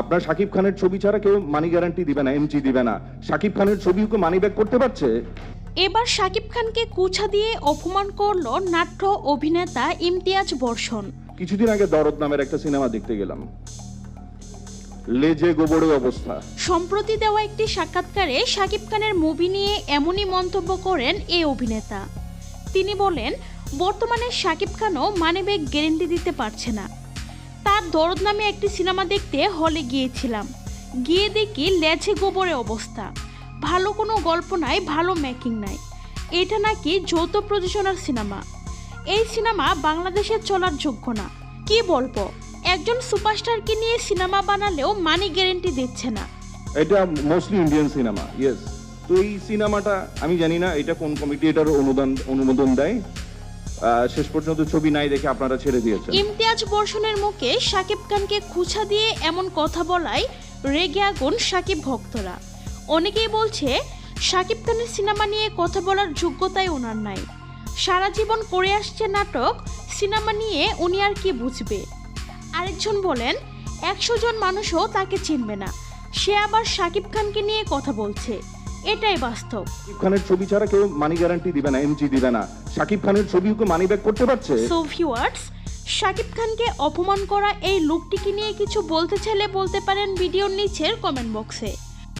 আপনার শাকিব খানের ছবি ছাড়া কেউ মানি গ্যারান্টি দিবে না এমজি দিবে না। শাকিব খানের ছবিও কি মানি ব্যাক করতে পারছে? এবার শাকিব খানকে কুছা দিয়ে অপমান করল নাট্য অভিনেতা ইমতিয়াজ বর্ষণ। কিছুদিন আগে দরদ নামের একটা সিনেমা দেখতে গেলাম। লেজে গোবরে অবস্থা। সম্প্রতি দেওয়া একটি সাক্ষাৎকারে শাকিব খানের মুভি নিয়ে এমনই মন্তব্য করেন এই অভিনেতা। তিনি বলেন বর্তমানে শাকিব খানও মানিব্যাগ গ্যারেন্টি দিতে পারছে না। তার দরদ নামে একটি সিনেমা দেখতে হলে গিয়েছিলাম। গিয়ে দেখি লেজে গোবরে অবস্থা। ভালো কোনো গল্প নাই, ভালো মেকিং নাই। এটা নাকি যৌথ প্রযোজনার সিনেমা। এই সিনেমা বাংলাদেশে চলার যোগ্য না। কি বলব? একজন সুপারস্টারকে নিয়ে সিনেমা বানালেও মানি গ্যারেন্টি দিচ্ছে না। এটা মোস্টলি ইন্ডিয়ান সিনেমা ইয়েস তো এই সিনেমাটা, আমি জানি না এটা কোন কমিটি এটার অনুদান, অনুমোদন দেয়। শেষ পর্যন্ত ছবি নাই দেখে আপনারা ছেড়ে দিয়েছেন। ইমতিয়াজ বর্ষণের মুখে শাকিব খানকে খুঁচা দিয়ে এমন কথা বলায় রেগে আগুন শাকিব ভক্তরা। অনেকেই বলছে শাকিব খানের সিনেমা নিয়ে কথা বলার যোগ্যতাই ওনার নাই। সারা জীবন করে আসছে নাটক সিনেমা নিয়ে উনি আর কি বুঝবে? আরেকজন বলেন একশো জন মানুষও তাকে চিনবে না। সে আবার শাকিব খানকে নিয়ে কথা বলছে। এটাই বাস্তব। শাকিব খানের ছবি ছাড়া কেউ মানি গ্যারান্টি দিবে না এমজি দিবে না। শাকিব খানের ছবিও কি মানি ব্যাক করতে পারছে? সো ভিউয়ার্স শাকিব খানকে অপমান করা এই লোকটিকে নিয়ে কিছু বলতে চাইলে বলতে পারেন ভিডিওর নিচের কমেন্ট বক্সে